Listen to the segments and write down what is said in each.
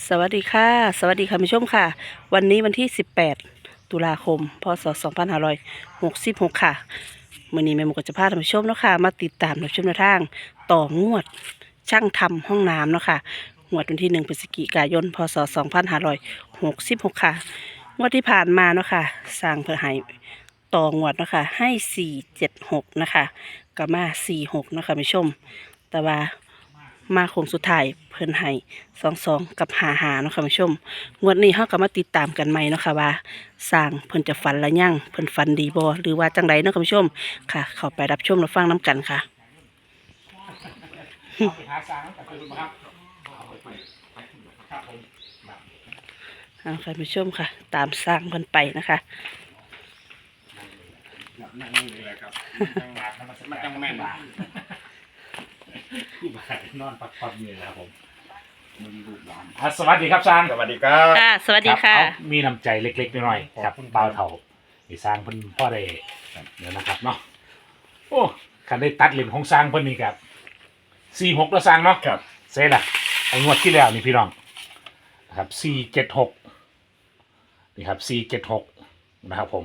สวัสดีค่ะ สวัสดีค่ะผู้ชมค่ะ วันนี้วันที่ 18 ตุลาคม พศ 2566 ค่ะมื่อนี้แม่หมูก็จะพาท่านผู้ชมเนาะค่ะ มาติดตามรับชมแนวทาง ต่องวดช่างทำห้องน้ำเนาะค่ะงวดวันที่ 1พฤศจิกายน พศ 2566 ค่ะงวดที่ผ่านมาเนาะค่ะสร้างเพื่อให้ต่องวดเนาะค่ะให้ 476 นะคะกับมา 46 เนาะค่ะผู้ชม แต่ว่า มาโคงสุดท้ายเพิ่นให้สองสองกับหาหาเนาะค่ะผู้ชม งวดนี้เฮาก็มาติดตามกันใหม่เนาะค่ะว่าสร้างเพิ่นจะฝันละยังเพิ่นฝันดีบ่หรือว่าจังไดเนาะค่ะผู้ชมค่ะ เข้าไปรับชมรับฟังน้กันค่ะ เอาไปหาสางตั้งแต่คืนมาครับเอาไปครับผมเอาค่ะผู้ชมค่ะ ตามสร้างเพิ่นไปนะคะ นั่งนี่เลยครับนั่งหมาธรรมชาติมันจังแม่น ที่บ้านนอนพักผ่อนนี่นะครับผมมีลูกหลานอะสวัสดีครับสางสวัสดีครับ ค่ะ สวัสดีค่ะ รับเอามีน้ำใจเล็กๆน้อยๆครับเบาวเถาที่สร้างเพิ่นพ่อได้เดี๋ยวนะครับเนาะโอ้คันได้ตัดเหรียญของสร้างเพิ่นนี่ครับสี่หกแล้วสร้างเนาะครับเซ่ละไอ้งวดที่แล้วนี่พี่น้องนะครับสี่เจ็ดหกนี่ครับสี่เจ็ดหกนะครับผม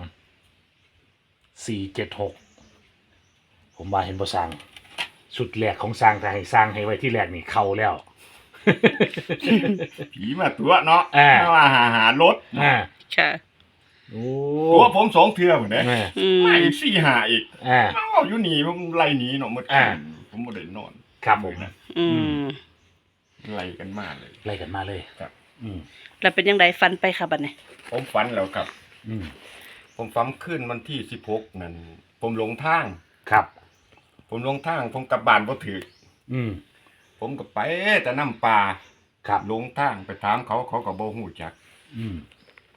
สี่เจ็ดหกผมว่าเห็นบ่สร้าง สุดแรกของสร้างแต่ให้สร้างให้ไว้ที่แรกนี่เข้าแล้ว ผีมาตัวเนาะอ่า มาหาหารถอ่าค่ะโอ้ตัวผมสองเทื่อเหมือนเด้อ่าอืม ไม่สี่หาอีกอ่า เอ้าอยู่นี่ผมไล่หนีเนาะหมดอ่าผมบ่ได้นอนครับผมอืม ไล่กันมากเลย ไล่กันมาเลยครับ อืมแล้วเป็นยังไงฟันไปค่ะบัดนี้ ผมฝันแล้วครับ อืมผมฝันขึ้นวันที่สิบหกนั่นผมหลงทาง ครับ ผมหลงทาง ผมกลับบ้านบ่ถืออืมผมก็ไปแต่น้ำปลาครับหลงทางไปถามเขาเขาก็บ่ฮู้จัก อืม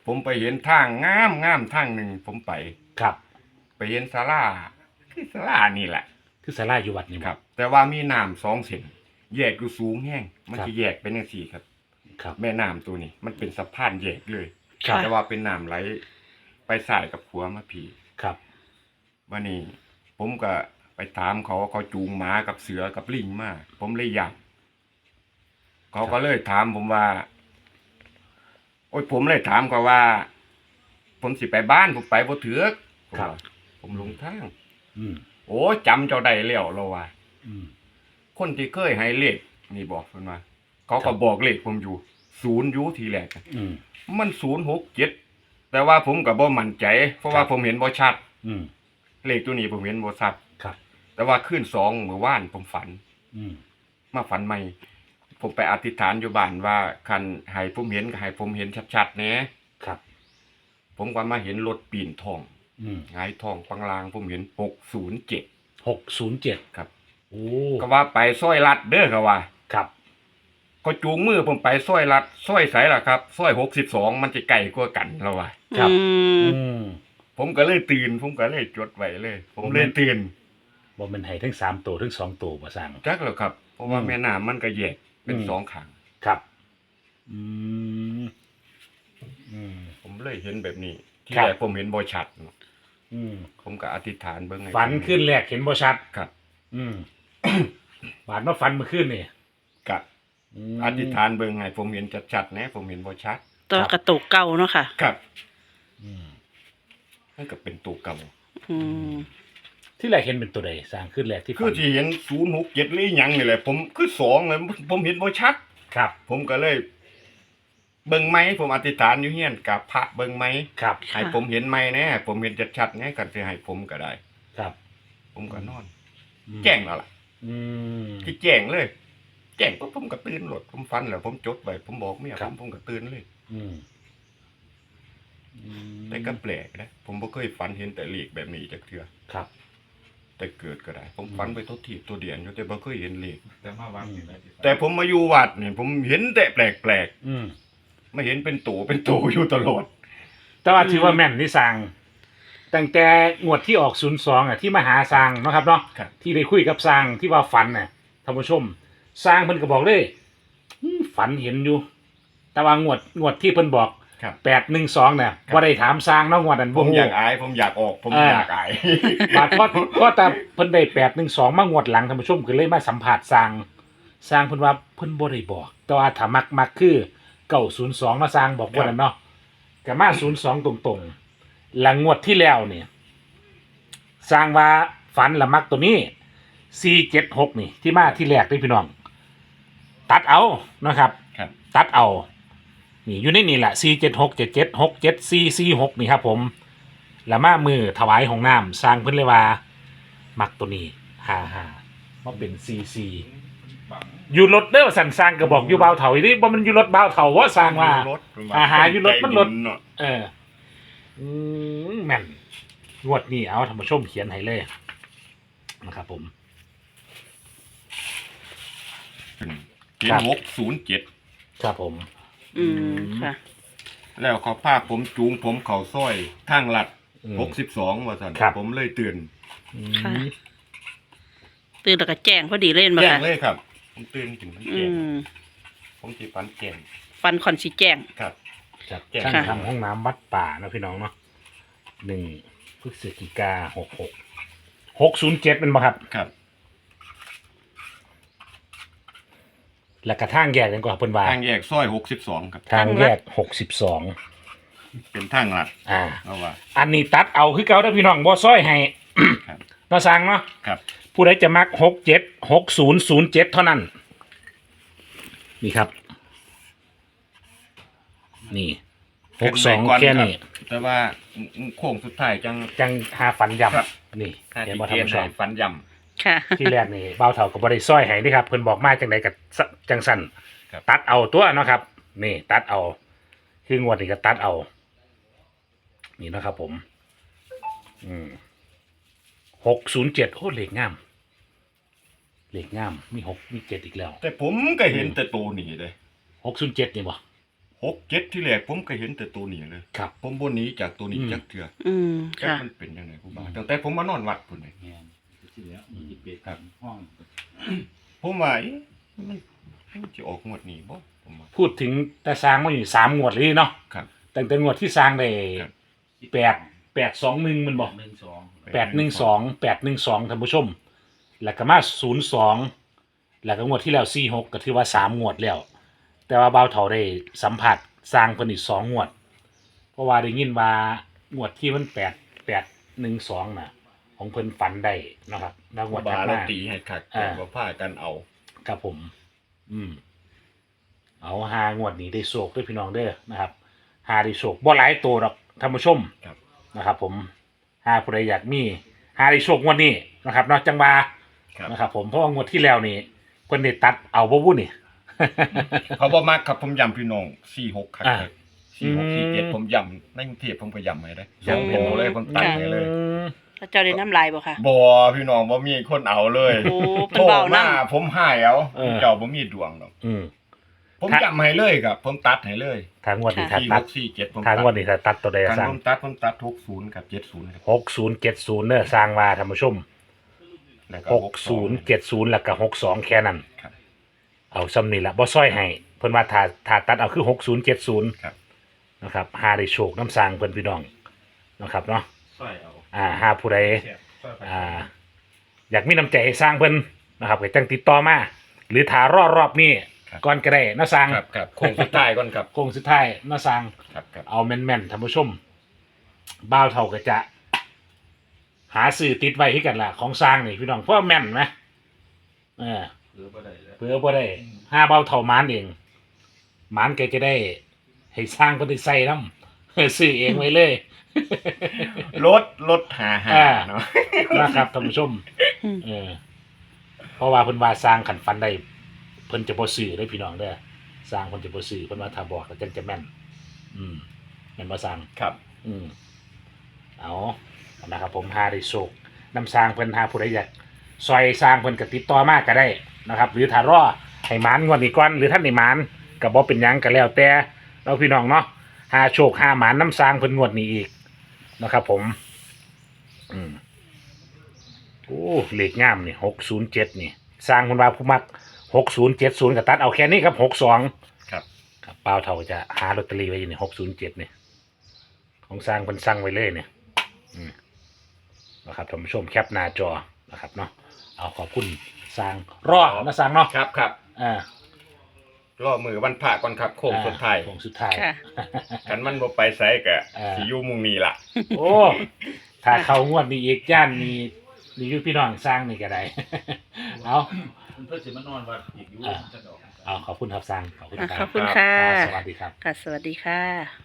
ผมไปเห็นทางงามงามทางหนึ่งผมไป ครับ ไปเห็นศาลาคือศาลานี่แหละ คือสาราอยู่วัดนี่ครับ แต่ว่ามีน้ำสองเส้นแยกอยู่สูงแห้งมันครับจะแยกเป็นจังซี่ครับ ครับ แม่น้ำตัวนี้ มันเป็นสะพานแยกเลย ครับ แต่ว่าเป็นน้ำไหล ไปสายกับขัวมาผีครับ วันนี้ ผมก็ ไปถามเขาเขาจูงหมากับเสือกับลิงมา ผมเลยอยากเขาก็เลยถามผมว่า โอ้ยผมเลยถามเขาว่า ผมสิไปบ้านผมไปบ่ถือกผมว่าผมหลงทางอืมโอ้จำเจ้าได้แล้วเราว่าอืม คนที่เคยให้เลขนี่บอกเพิ่นว่าเขาครัก็บ บอกเลขผมอยู่ศูนย์อยู่ทีแรกอะอืม มันศูนย์หกเจ็ดแต่ว่าผมก็บ่มั่นใจ เพราะว่าครับ ผมเห็นบ่ชัด อืม เลขตัวนี้ผมเห็นบ่ชัด ครับ แต่ว่าขึ้นสองเมื่อวานผมฝัน อืมมาฝันใหม่ ผมไปอธิษฐานอยู่บ้านว่าคันให้ผมเห็นก็ให้ผมเห็นชัดๆแหน่ครับ ผมก็มาเห็นรถปีนทองอืมหงายทองปังลางผมเห็น607หกศูนย์เจ็ดครับ โอ้ก็ว่าไปซอยลัดเด้อก็ว่า ครับ ก็จูงมือผมไปซอยลัดซอยไสล่ะครับซอยหกสิบสองมันจะไกลกว่ากันแล้วว่ะครับอืมอืม ผมก็เลยตื่น ผมก็เลยจดไว้เลย ผมเลยตื่น บ่แมันให้ทั้งสามตัวทั้งสองตัวบ่สร้างจักแล้วครับ เพราะว่าอืมแม่น้ำมันก็แยกเป็นอืม สองข้าง ครับ อืม อืม ผมเลยเห็นแบบนี้ ที่ครับ แรกผมเห็นบ่ชัดเนอะอืม ผมก็อธิษฐานเบิ่งให้ฝันขึ้นแรกเห็นบ่ชัด ครับอืม บาดมาฝันเมื่อคืนนี่ก็ม อธิษฐานเบิ่งให้ผมเห็นชัดๆนะผมเห็นบ่ชัด ตัวกระตุกเก่าเนาะค่ะ ครับอืมมันก็เป็นตัวเก่าอืม ที่แรกเห็นเป็นตัวใดสร้างขึ้นแรกที่ฝันคือที่เห็น067หรือหยังนี่แหละ ผมคือสองเลยผมเห็นบ่ชัด ครับผมก็เลย เบิ่งไหมผมอธิษฐานอยู่เฮียนกับพระเบิ่งไหมครับให้ผมเห็นไหมแน่ผมเห็นชัดๆแน่กันสิให้ผมก็ได้ ครับผมก็นอน อืมแจ้งแล้วล่ะอืม ที่แจ้งเลย แจ้งปุ๊บผมก็ตื่นหลดผมฟันแล้วผมจดไว้ผมบอกเมียครัผบ มผมก็ตื่นเลย อืมอืมแต่ก็แปลกนะผมบ่เคยฝันเห็นแต่เลขแบบนี้จักเทื่อครับ แต่เกิดก็ได้ ผมอืมฝันไปทุกทีตัวเดียนอยู่แต่บ่เคยเห็นเลขแต่มาวัดนี่ได้แต่ผมมาอยู่วัดเนี่ยผมเห็นแต่แปลกอืมๆไม่เห็นเป็นตัวเป็นตัวอยู่ตลอด แต่ว่าถือว่าแม่นที่สร้างตั้งแต่งวดที่ออกศูนย์สองอะที่มาหาสร้างเนาะครับเนาะครับ ที่ได้คุยกับสร้างที่ว่าฝันน่ะท่านผู้ชมสร้างเพิ่นก็บอกเลยอืมฝันเห็นอยู่ แต่ว่างวดงวดที่เพิ่นบอก ครับ แปดหนึ่งสองเนี่ยครับว่าได้ถามสร้างเนาะงวดนั้นผบ่มฮู้ อยากอาย ผมอยากออก ผมอ่าอยากอาย บาดพอพอแต่เพิ่นได้แปดหนึ่งสองมางวดหลังท่านผู้ชมก็เลยมาสัมผัสสร้างสร้างเพิ่นว่าเพิ่นบ่ได้บอก แต่ว่าถ้ามักมักคือเก้าศูนย์สองมาสร้างบอกว่านั้นเนาะกับมาศูนย์สองตรงๆ หลังงวดที่แล้วเนี่ยสร้างว่าฝันละมักตัวนี้สี่เจ็ดหกนี่ที่มาที่แรกนี่พี่น้อง ตัดเอานะครับ ครับ ตัดเอา นี่อยู่ในนี่แหละสี่เจ็ดหกเจ็ดเจ็ดหกเจ็ดสี่สี่หกนี่ครับผมแล้วมามือถวายของน้ำสร้างเพิ่นเลยว่า มักตัวนี้ฮ่าฮ่ามาเป็นซีซีอยู่รถเด้อสันสร้างก็บอกอยู่เบาเถาอีนี่บ่มันอยู่รถเบาเถาว่าสร้างว่ารถอาหารอยู่รถมันรถเนาะเอออืมแม่นงวดนี้เอาธรรมชมเขียนให้เลยนะครับผมเจ็ดหกศูนย์เจ็ดครับผม อืมค่ะ แล้วเขาพาผมจูงผมเขาซ้อยทางลัดอืมหกสิบสองว่าสันครับ ผมเลยเตือนอืมค่ะ ตื่นแล้วก็แจ้งพอดีเล่นมาแจ้งค่ะเลยครับ ผมเตือนถึงมันอืแจ้งมผมจีฟันแจ้งฟันคอนสีแจ้ง ครับ จากแจ้งช่างค่ะ ทำห้องน้ำวัดป่านะพี่น้องเนาะหนึ่งพฤศจิกาหกหกหกศูนย์เจ็ดเป็นบ่ครับ ครับ แล้วกระทางแยกกันก่อนเพิ่นว่าทางแยกซ้อยหกสิบสองครับ ทางแยกหกสิบสองเป็นทางลัดอ่า เอาว่า อันนี้ตัดเอาคือเก่าเด้อพี่น้องบ่ซ้อยให้ ครับ เราสั่งเนาะครับ ผู้ใดจะมักหกเจ็ดหกศูนย์ศูนย์เจ็ดเท่านั้น นี่ครับ นี่หกสองเป็นไปก่แค่รับนี้แต่ว่าโค้งสุดท้ายจัง จังหาฝันครับยำนี่ถ้าเห็นที่บ่เกทำณฑ์ชให้มฟันย ค่ะ ที่แรกนี่เบาเท่ากับบริซ้อยให้นี่ครับเพิ่นบอกมาจังไดกับจังสันครับ ตัดเอาตัวเนาะครับ นี่ ตัดเอา คืองวดนี้ก็ตัดเอา นี่นะครับ ผม อืมหกศูนย์เจ็ดโอ้เหล็กงามเหล็กงาม มีหกมีเจ็ดอีกแล้วำแต่ผมก็เห็นแต่ตัวหนีเลยหกศูนย์เจ็ดนี่บ่หกเจ็ดที่แรกผมก็เห็นแต่ตัวหนีเลย ครับ ผมบนหนี้จากตัวหนี้อืมจากเถื่ออืมแค่ค่ะ มันเป็นยังไงครูบาตั้งแต่ผมมานอนวัดพุ่นเลย แม่น ที่แล้วมีเป็ดครับ ห้องผมว่าเอ๊ะมันมันจะออกงวดนี้บ่ผมว่า พูดถึงแต่สร้างมาอยู่สามงวดเลยเนาะครับตั้งแต่งวดที่สร้างได้ครับ แปดแปดสองหนึ่งมันบอกหนึ่งสองแปดหนึ่งสองแปดหนึ่งสองท่านผู้ชม แล้วก็มาศูนย์สองแล้วก็งวดที่แล้วสี่หกก็ถือว่าสามงวดแล้ว แต่ว่าเบาวเถาได้สัมผัสสร้างเพิ่นอีกสองงวด เพราะว่าได้ยินว่างวดที่มันแปดแปดหนึ่งสองน่ะ ของเพิ่นฝันได้นะครับแล้วคงรูวดบาถัดเรามาตีให้คักอ่าแต่ว่าพากันเอาครับผม อืม เอาหางวดนี้ได้โศกด้วยพี่น้องเด้อนะครับหาได้โศกบ่หลายตัวหรอกท่านผู้ชมครับ นะครับ ผมหาผู้ใดอยากมีหาได้โชคงวดนี้นะครับเนอกจังหวาครับ นะครับ ผมเพราะว่างวดที่แล้วนี่คนได้ตัดเอาบ่วุ่นนี่ เขาบ่มักครับผมย้ำพี่น้อง46ครับอ่า สี่หกสี่เจ็ดอืมผมย้ำในกรุงเทพผมก็ย้ำให้ได้ย้ำย้ำเป็นตัวเลยผมตัดให้เลย พระเจ้าได้น้ำลายบ่ค่ะ บ่พี่น้องบ่มีคนเอาเลยโอ้เพิ่นเบาโทรนำ มาผมหายเอาเออ เจ้าบ่มีดวงหรอกอืม ผมถ้าย้ำให้เลยครับ ผมตัดให้เลยทางงวดนี้ค่ะถ้าสี่หตัดกสี่เจ็ดผมทางตัดงวดนี้ถ้าตัดตัวใดการสร้าง ผมตัดผมตัด60กับ70ครับหกศูนย์เจ็ดศูนย์เนอะสร้างมาท่านผู้ชมแล้วก็หกศูนย์เจ็ดศูนย์แล้วก็หกสองแค่นั้น ครับ เอาซ้ำนี่ละบ่ซ้อยให้เพิ่นว่าถ้าถ้าตัดเอาคือหกศูนย์เจ็ดศูนย์ครับ นะครับหาได้โชคน้ำสร้างเพิ่นพี่น้องนะครับเนาะสร้อยเอา อ่าหาผู้ใดแซ่บสร้อยไปอ่าอยากมีน้ำใจให้สร้างเพิ่นนะครับก็จังติดต่อมา หรือถารอรอบนี้ครับ ก่อนก็ได้นะสร้างครับครับโค้งสุดท้ายก่อนครับโค้งสุดท้ายนะสร้าง ครับครับเอาแม่นๆท่านผู้ชมบ้าวเท่าก็จะ หาสื่อติดไว้ให้กันล่ะ ของสร้างนี่พี่น้องเพราะว่าแม่นไหมเออหรือบ่ได้แล้ว เพื่อบ่ได้ห้าเบ้าเท่ามานเองมานแกจะได้ ให้สร้างเพิ่นได้ใส่น้ำ ซื้อเองไว้เลย รถรถหาหาอ่า เนาะ นะครับท่านผู้ชม อืม เออ เพราะว่าเพิ่นว่าสร้างขันฟันได้เพิ่นจะบ่ซื้อได้อพี่น้องเด้อสร้างเพิ่นจะบ่ซื้อเพิ่นว่าถ้าบอกแล้วจังจะแม่น อืมแม่นบ่สร้าง ครับ อืมเอานะครับผมหาได้โชคนำสร้างเพิ่นหาผู้ใดอยากซอยสร้างเพิ่นก็ติดต่อมาก็ได้นะครับ หรือถ้ารอให้หมานงวดนี้ก่อนหรือท่านได้หมานก็บ่เป็นหยังก็แล้วแต่เราพี่น้องเนาะ หาโชคหาหมานนำสร้างเพิ่นงวดนี้อีกนะครับ ผม อืมโอ้เลขงามนี่607นี่สร้างเพิ่นว่าผู้มัก6070ก็ตัดเอาแค่นี้ครับ62ครับครับเปล่าเท่าจะหาลอตเตอรี่ไว้อยู่นี่607นี่ของสร้างคนสร้างไว้เลยเนี่ยอืมนะครับท่านผู้ชมแคปหน้าจอนะครับเนาะเอาขอบคุณสร้างรอนะสร้างเนาะครับครับอ่า รอมือวันพระก่อนครับโค้งสุดท้ายโค้งสุดท้าย ค่ะกันมันบ่ไปไสก็อ่า สิอยู่มุงนี้ล่ะ โอ้ ถ้าเขางวดนี้อีกย่านมีมีอยู่พี่น้องสร้างนี่ก็ได้ เอามันเพื่อสิมานอนวัดอีกอยู่อ่าจะดอก เอาขอบคุณครับสร้างขอบคุณอะคขรัอบบคุณค่ะสวัสดีครับ ค่ะ สวัสดีค่ะ